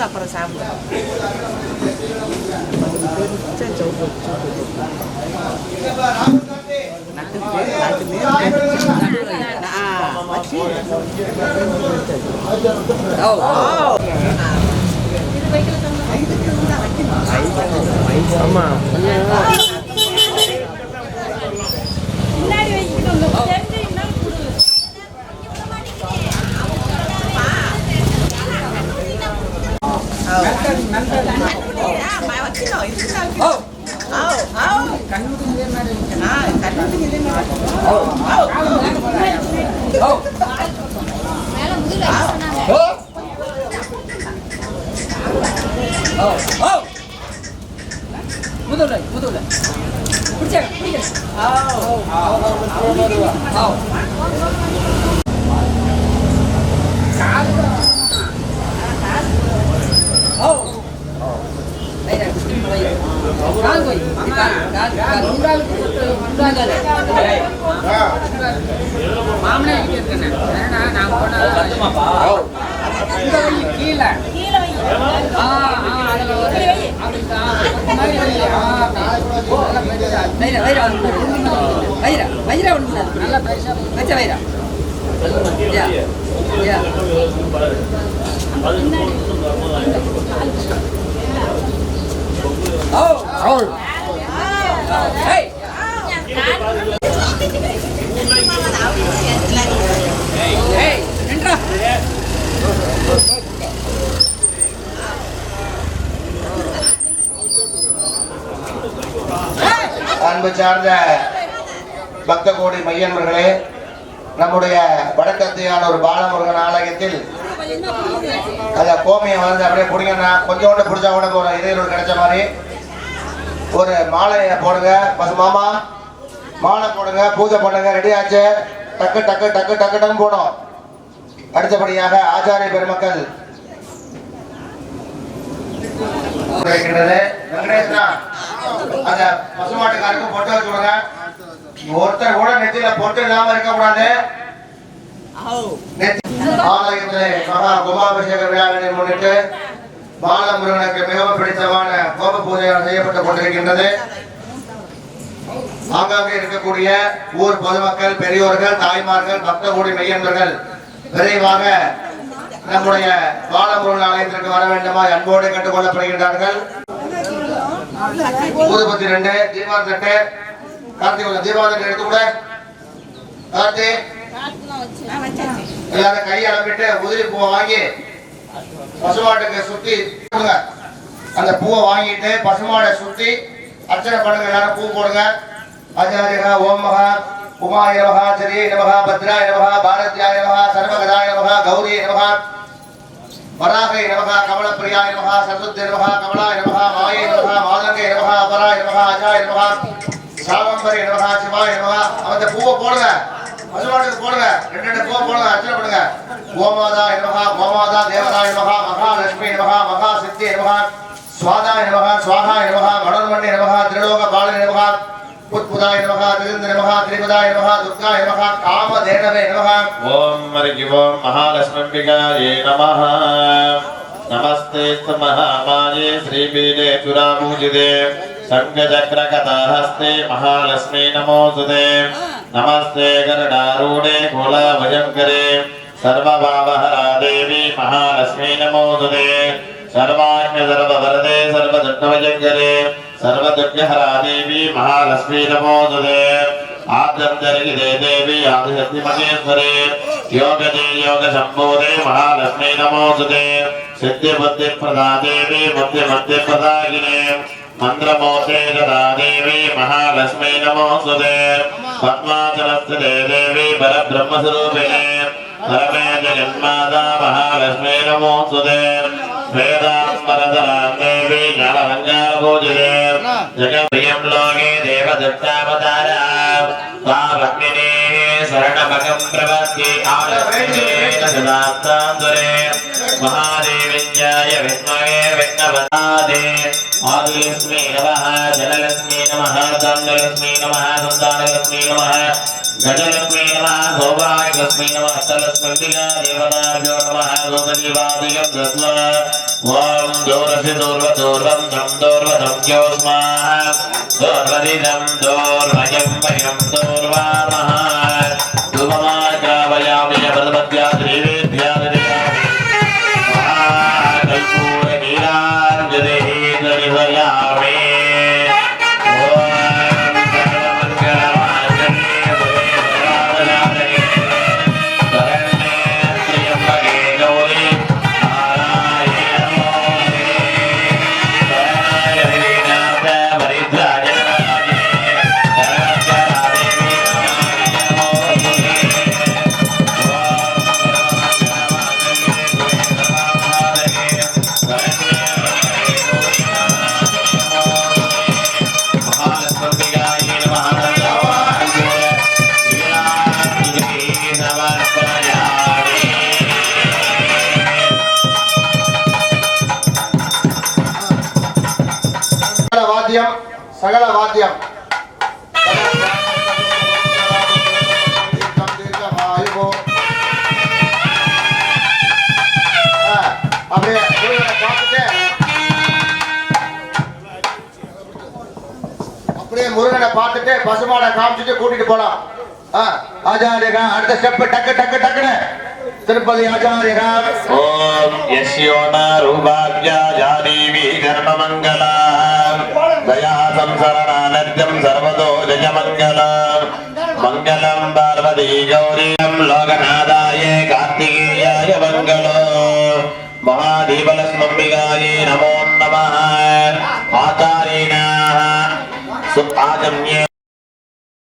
nggak persahabat bangun nah oh oh. Sama. முதல்ல சொன்னாங்க முதல்ல முதல்ல பிடிச்சா மாமனே இங்க இருக்கேன் ஏன்னா நான் போனா இந்த வழி கீழே. கீழே வை ஆ ஆ அதுல ஒரு அப்படிதான் இந்த மாதிரி வழி ஆ நல்லா பெருசா வைரா வைரா வைரா வைரா ஒன்று நல்லா பெருசா வச்ச வைரா யா யா ஓ ஓ ஹே ஹே நின்றா அன்பு சார்ந்த பக்த கோடி மையன்பர்களே நம்முடைய வடக்கத்தையான ஒரு பாலமுருகன் ஆலயத்தில் அந்த கோமியம் வந்து அப்படியே பிடிங்கன்னா கொஞ்சோண்டு பிடிச்சா கூட போகிற இடையூறு கிடைச்ச மாதிரி. ஒரு மாலையை போடுங்க. பசு மாமா மாலை போடுங்க பூஜை பண்ணுங்க. ரெடி ஆச்சு. டக்கு டக்கு டக்கு டக்கு டக்கு போடும் அடுத்தபடியாக ஆச்சாரிய பெருமக்கள். இருக்கின்றது வெங்கடேசனா அந்த பசுமாட்டுக்காருக்கு பொட்டு வச்சு விடுங்க ஒருத்தர் கூட நெத்தியில பொட்டு இல்லாம இருக்க கூடாது. ஆலயத்திலே மகா கும்பாபிஷேக விழாவினை முன்னிட்டு பாலமுருகனுக்கு மிகவும் பிடித்தமான கோப பூஜைகள் செய்யப்பட்டுக் கொண்டிருக்கின்றது. ஆங்காங்கே இருக்கக்கூடிய ஊர் பொதுமக்கள் பெரியோர்கள் தாய்மார்கள் பக்த கூடி மையன்பர்கள் விரைவாக நம்முடைய பாலமுருகன் ஆலயத்திற்கு வர வேண்டுமா அன்போடு கேட்டுக் கொள்ளப்படுகின்றார்கள். ஊதுபத்தி ரெண்டு தீபாவளி தட்டு. கார்த்திக் தீபாவளி எடுத்து கூட. கார்த்தி. எல்லாரும் கை அளப்பிட்டு உதிரி பூவை வாங்கி பசுமாட்டுக்கு சுத்தி கொடுங்க அந்த பூவை வாங்கிட்டு பசுமாடை சுத்தி அர்ச்சனை பண்ணுங்க. எல்லாரும் பூ போடுங்க. ஆச்சாரியகா ஓமகா உமாய நமகா சரிய நமகா பத்ராய நமகா பாரத்யாய நமகா சர்வகதாய நமகா கௌரி நமகா வராகை நமகா கமலப்பிரியாய நமகா சரஸ்வதி நமகா கமலாய நமகா மாயை நமகா மாதங்கை நமகா அபராய நமகா அஜாய நமகா சாவம்பரி நமகா சிவாய நமகா. அந்த பூவை போடுங்க. பசுமாட்டுக்கு போடுங்க ரெண்டு ரெண்டு பூவை போடுங்க அர்ச்சனை பண்ணுங்க கோமாதா நமகா கோமாதா தேவதாய நமகா மகாலட்சுமி நமகா மகா சித்தி நமகா சுவாதாய நமகா சுவாகாய நமகா மனோன்மணி நமகா திருலோக பாலனி நமகா புத்புதாய நமகா திருந்த நமகா திரிபுதாய நமகா துர்காய நமகா காமதேனவே நமகா ॐ मर्गि ॐ महालक्ष्म्यम्बिकायै नमः नमस्ते महामाये श्रीपीठे सुरापूजिते शङ्खचक्रकथाहस्ते महालक्ष्मी नमोऽस्तुते नमस्ते गरुडारूढे कुलभयङ्करे सर्वभावहरा देवी महालक्ष्मी नमोऽस्तुते सर्वाण्य सर्ववरदे सर्वदुर्गभयङ्करे सर्वदुर्गहरा देवी महालक्ष्मी नमोऽस्तुते आद्यन्तर्गिते देवी आदिशक्तिमहेश्वरे योगदे योगशम्भोदे महालक्ष्मी नमोऽस्तुते सिद्धिबुद्धिप्रदा देवी बुद्धिमद्धिप्रदायिने मन्त्रमोक्षे गदा देवी महालक्ष्मी नमोऽस्तुते पद्माचलस्थिते देवी परब्रह्मस्वरूपिणे परमे जगन्माता महालक्ष्मी नमोऽस्तुते वेदाम्बरधरां देवी ज्ञानभङ्गारपूजिते जगप्रियं लोके देवदत्तावतारा तावग्निने शरणमगं प्रपद्ये आरभ्येन सदात्तान्तरे महादेविञ्जाय विद्महे विघ्नवदादे आदिलक्ष्मी नमः, जललक्ष्मी नमः दण्डलक्ष्मी नमः सन्तानलक्ष्मी नमः, गजलक्ष्मी नमः, सौभाग्यलक्ष्मी नमः अष्टलक्ष्मीर्तिका देवताभ्यो नमः गोमदीवादिकं दत्वा ॐ दोरसि दोर्वदोर्वं तं दोर्वदं ज्योत्स्माः दोर्वदिदं दोर्वयं वयं दोर्वामः। ധ്രുവമാകാവയാമയ പർവത്യാ ദേവി வாத்தியம் சகல வாத்தியம். அப்படியே பார்த்துட்டு. அப்படியே முருகனை பார்த்துட்டு பசுமாடை காமிச்சிட்டு கூட்டிட்டு போலாம். ஆச்சாரியகா அடுத்த ஸ்டெப் டக்கு டக்கு டக்குன்னு. திருப்பதி ஆச்சாரியகா. ஓம் யஸ்யோனா ரூபாக்யா ஜாதேவி கர்மமங்கலா. సంసరణానత్యం సర్వతో జయమంగళం మంగళం పార్వతీ గౌరీయం లోకనాథాయ కార్తికేయాయ మంగళో మహాదీపలస్మంబికాయే నమో నమ ఆచార్యేణ సుపాచమ్యే